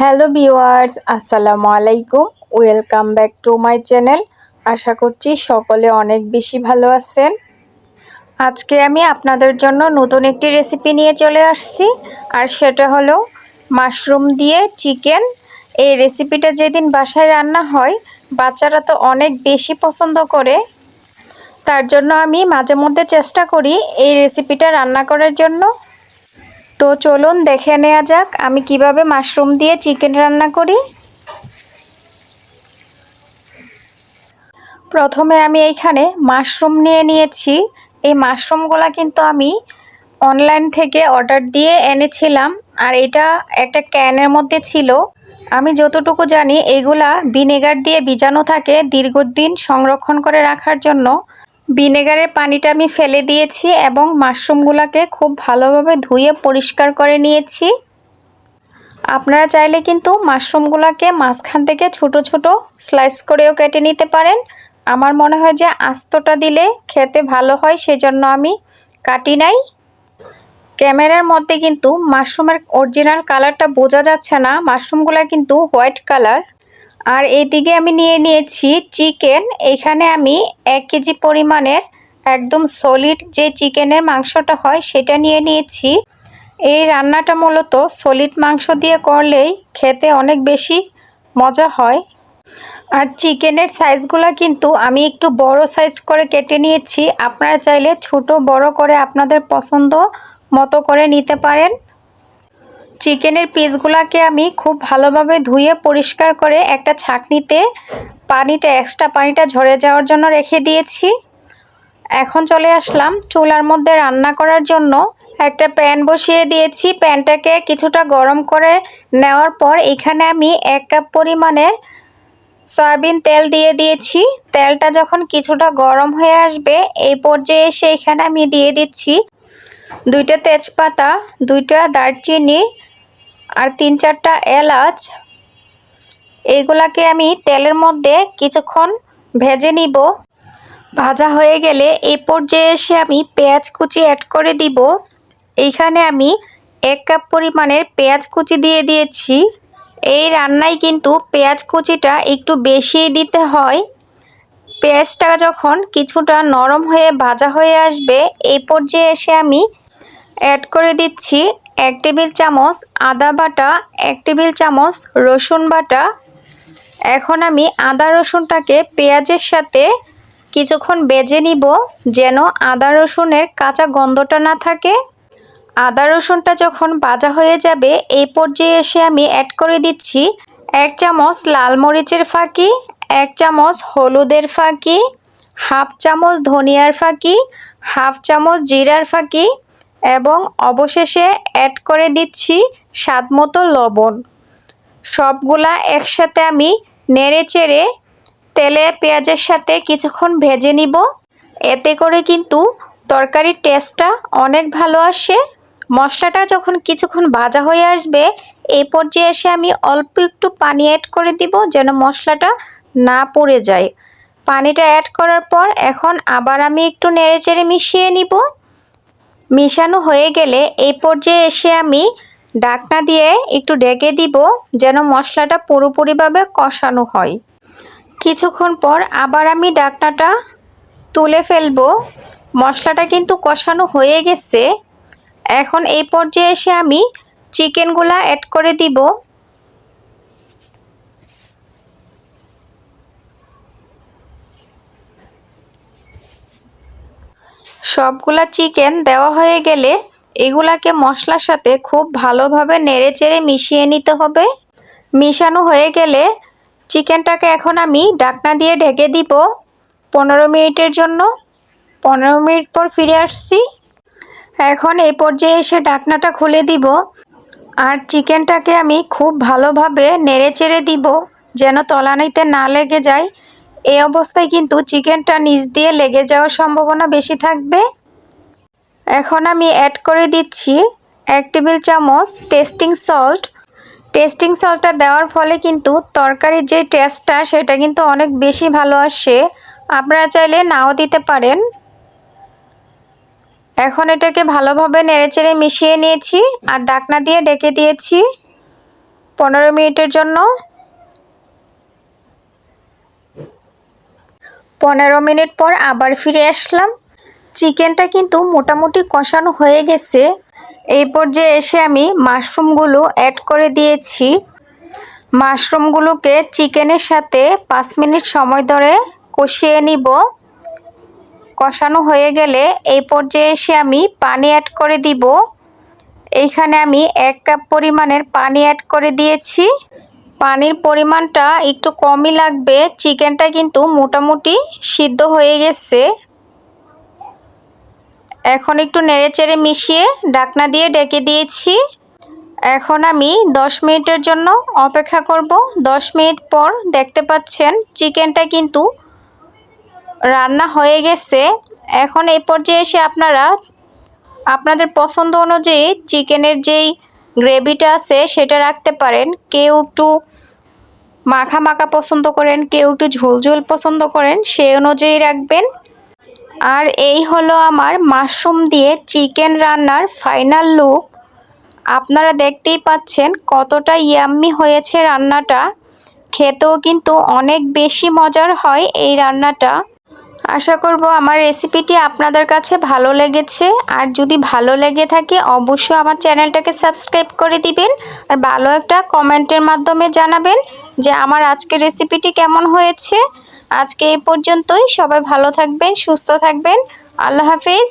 Hello viewers আসসালামু আলাইকুম। Welcome back to my channel আশা করছি সকলে অনেক বেশি ভালো আছেন। আজকে আমি আপনাদের জন্য নতুন একটি রেসিপি নিয়ে চলে আসছি। আর সেটা হলো মাশরুম দিয়ে চিকেন এই রেসিপিটা যেদিন বাসায় রান্না হয়, বাচ্চারা তো অনেক বেশি পছন্দ করে। তার জন্য আমি মাঝে মধ্যে চেষ্টা করি এই রেসিপিটা রান্না করার জন্য। তো চলুন দেখে নেওয়া যাক, আমি কীভাবে মাশরুম দিয়ে চিকেন রান্না করি। প্রথমে আমি এইখানে মাশরুম নিয়ে নিয়েছি। এই মাশরুমগুলো কিন্তু আমি অনলাইন থেকে অর্ডার দিয়ে এনেছিলাম, আর এটা একটা ক্যানের মধ্যে ছিল। আমি যতটুকু জানি, এগুলা ভিনেগার দিয়ে বীজাণু থাকে দীর্ঘদিন সংরক্ষণ করে রাখার জন্য। ভিনেগারের পানিটা আমি ফেলে দিয়েছি এবং মাশরুমগুলোকে খুব ভালোভাবে ধুয়ে পরিষ্কার করে নিয়েছি। আপনারা চাইলে কিন্তু মাশরুমগুলোকে মাঝখান থেকে ছোট ছোট স্লাইস করেও কেটে নিতে পারেন। আমার মনে হয় যে আস্তটা দিলে খেতে ভালো হয়, সেজন্য আমি কাটি নাই। ক্যামেরার মধ্যে কিন্তু মাশরুমের অরিজিনাল কালারটা বোঝা যাচ্ছে না। মাশরুমগুলো কিন্তু হোয়াইট কালার আর এইদিকে আমি নিয়ে নিয়েছি চিকেন এখানে আমি এক কেজি পরিমাণের একদম সলিড যে চিকেনের মাংসটা হয় সেটা নিয়ে নিয়েছি। এই রান্নাটা মূলত সলিড মাংস দিয়ে করলেই খেতে অনেক বেশি মজা হয়। আর চিকেনের সাইজগুলো কিন্তু আমি একটু বড় সাইজ করে কেটে নিয়েছি। আপনারা চাইলে ছোট বড় করে আপনাদের পছন্দ মতো করে নিতে পারেন। চিকেনের পিসগুলোকে আমি খুব ভালোভাবে ধুয়ে পরিষ্কার করে একটা ছাকনিতে পানিটা এক্সট্রা পানিটা ঝরে যাওয়ার জন্য রেখে দিয়েছি। এখন চলে আসলাম চুলার মধ্যে রান্না করার জন্য। একটা প্যান বসিয়ে দিয়েছি। প্যানটাকে কিছুটা গরম করে নেওয়ার পর এখানে আমি এক কাপ পরিমাণের সয়াবিন তেল দিয়ে দিয়েছি। তেলটা যখন কিছুটা গরম হয়ে আসবে, এই পর্যায়ে এসে এখানে আমি দিয়ে দিচ্ছি দুইটা তেজপাতা, দুইটা দারচিনি আর তিন চারটা এলাচ এইগুলাকে আমি তেলের মধ্যে কিছুক্ষণ ভেজে নিব। ভাজা হয়ে গেলে এই পর্যায়ে এসে আমি পেঁয়াজ কুচি অ্যাড করে দিব। এইখানে আমি এক কাপ পরিমাণের পেঁয়াজ কুচি দিয়ে দিয়েছি। এই রান্নায় কিন্তু পেঁয়াজ কুচিটা একটু বেশি দিতে হয়। পেঁয়াজটা যখন কিছুটা নরম হয়ে ভাজা হয়ে আসবে এই পর্যায়ে এসে আমি অ্যাড করে দিচ্ছি। এক টেবিল চামচ আদা বাটা, এক টেবিল চামচ রসুন বাটা। এখন আমি আদা রসুনটাকে পেঁয়াজের সাথে কিছুক্ষণ বেজে নিব যেন আদা রসুনের কাঁচা গন্ধটা না থাকে। আদা রসুনটা যখন ভাজা হয়ে যাবে, এই পর্যায়ে এসে আমি অ্যাড করে দিচ্ছি এক চামচ লাল মরিচের ফাঁকি, এক চামচ হলুদের ফাঁকি, হাফ চামচ ধনিয়ার ফাঁকি, হাফ চামচ জিরার ফাঁকি এবং অবশেষে অ্যাড করে দিচ্ছি স্বাদ মতো লবণ। সবগুলা একসাথে আমি নেড়ে চেড়ে তেলে পেঁয়াজের সাথে কিছুক্ষণ ভেজে নিব। এতে করে কিন্তু তরকারির টেস্টটা অনেক ভালো আসে। মশলাটা যখন কিছুক্ষণ ভাজা হয়ে আসবে, এই পর্যায়ে এসে আমি অল্প একটু পানি অ্যাড করে দিব যেন মশলাটা না পড়ে যায়। পানিটা অ্যাড করার পর এখন আবার আমি একটু নেড়ে চেড়ে মিশিয়ে নিব। মিশানো হয়ে গেলে এই পর্যায়ে এসে আমি ডাকনা দিয়ে একটু ডেকে দিব যেন মশলাটা পুরোপুরিভাবে কষানো হয়। কিছুক্ষণ পর আবার আমি ডাকনাটা তুলে ফেলব। মশলাটা কিন্তু কষানো হয়ে গেছে। এখন এই পর্যায়ে এসে আমি চিকেনগুলা অ্যাড করে দিব। সবগুলা চিকেন দেওয়া হয়ে গেলে এগুলাকে মশলার সাথে খুব ভালোভাবে নেড়ে চেড়ে মিশিয়ে নিতে হবে। মিশানো হয়ে গেলে চিকেনটাকে এখন আমি ডাকনা দিয়ে ঢেকে দিব পনেরো মিনিটের জন্য। পনেরো মিনিট পর ফিরে আসছি। এখন এই পর্যায়ে এসে ডাকনাটা খুলে দিব আর চিকেনটাকে আমি খুব ভালোভাবে নেড়ে চেড়ে দিব যেন তলানিতে না লেগে যায়। এই অবস্থায় কিন্তু চিকেনটা নিচ দিয়ে লেগে যাওয়ার সম্ভাবনা বেশি থাকবে। এখন আমি অ্যাড করে দিচ্ছি এক টেবিল চামচ টেস্টিং সল্ট টেস্টিং সল্টটা দেওয়ার ফলে কিন্তু তরকারির যে টেস্টটা সেটা কিন্তু অনেক বেশি ভালো আসে। আপনারা চাইলে নাও দিতে পারেন। এখন এটাকে ভালোভাবে নেড়েচেড়ে মিশিয়ে নিয়েছি আর ডাকনা দিয়ে ডেকে দিয়েছি। পনেরো মিনিটের জন্য পনেরো মিনিট পর আবার ফিরে আসলাম। চিকেনটা কিন্তু মোটামুটি কষানো হয়ে গেছে। এই পর্যায়ে এসে আমি মাশরুমগুলো অ্যাড করে দিয়েছি। মাশরুমগুলোকে চিকেনের সাথে পাঁচ মিনিট সময় ধরে কষিয়ে নিব। কষানো হয়ে গেলে এই পর্যায়ে এসে আমি পানি অ্যাড করে দিব। এইখানে আমি এক কাপ পরিমাণের পানি অ্যাড করে দিয়েছি। পানির পরিমাণটা একটু কমই লাগবে। চিকেনটা কিন্তু মোটামুটি সিদ্ধ হয়ে গেছে। এখন একটু নেড়েচেড়ে মিশিয়ে ডাকনা দিয়ে ডেকে দিয়েছি। এখন আমি দশ মিনিটের জন্য অপেক্ষা করব। দশ মিনিট পর দেখতে পাচ্ছেন চিকেনটা কিন্তু রান্না হয়ে গেছে। এখন এই পর্যায়ে এসে আপনারা, আপনাদের পছন্দ অনুযায়ী চিকেনের যেই গ্রেভিটা আছে, সেটা রাখতে পারেন। কেউ একটু মাখা মাখা পছন্দ করেন, কেউ একটু ঝোল ঝোল পছন্দ করেন সেই অনুযায়ী রাখবেন। আর এই হলো আমার মাশরুম দিয়ে চিকেন রান্নার ফাইনাল লুক। আপনারা দেখতেই পাচ্ছেন কতটা ইয়াম্মি হয়েছে রান্নাটা। খেতেও কিন্তু অনেক বেশি মজার হয় এই রান্নাটা। আশা করব আমার রেসিপিটি আপনাদের কাছে ভালো লেগেছে। আর যদি ভালো লেগে থাকে, অবশ্যই আমার চ্যানেলটাকে সাবস্ক্রাইব করে দিবেন আর ভালো একটা কমেন্টের মাধ্যমে জানাবেন যে আমার আজকের রেসিপিটি কেমন হয়েছে। আজকে এই পর্যন্তই। সবাই ভালো থাকবেন, সুস্থ থাকবেন। আল্লাহ হাফিজ।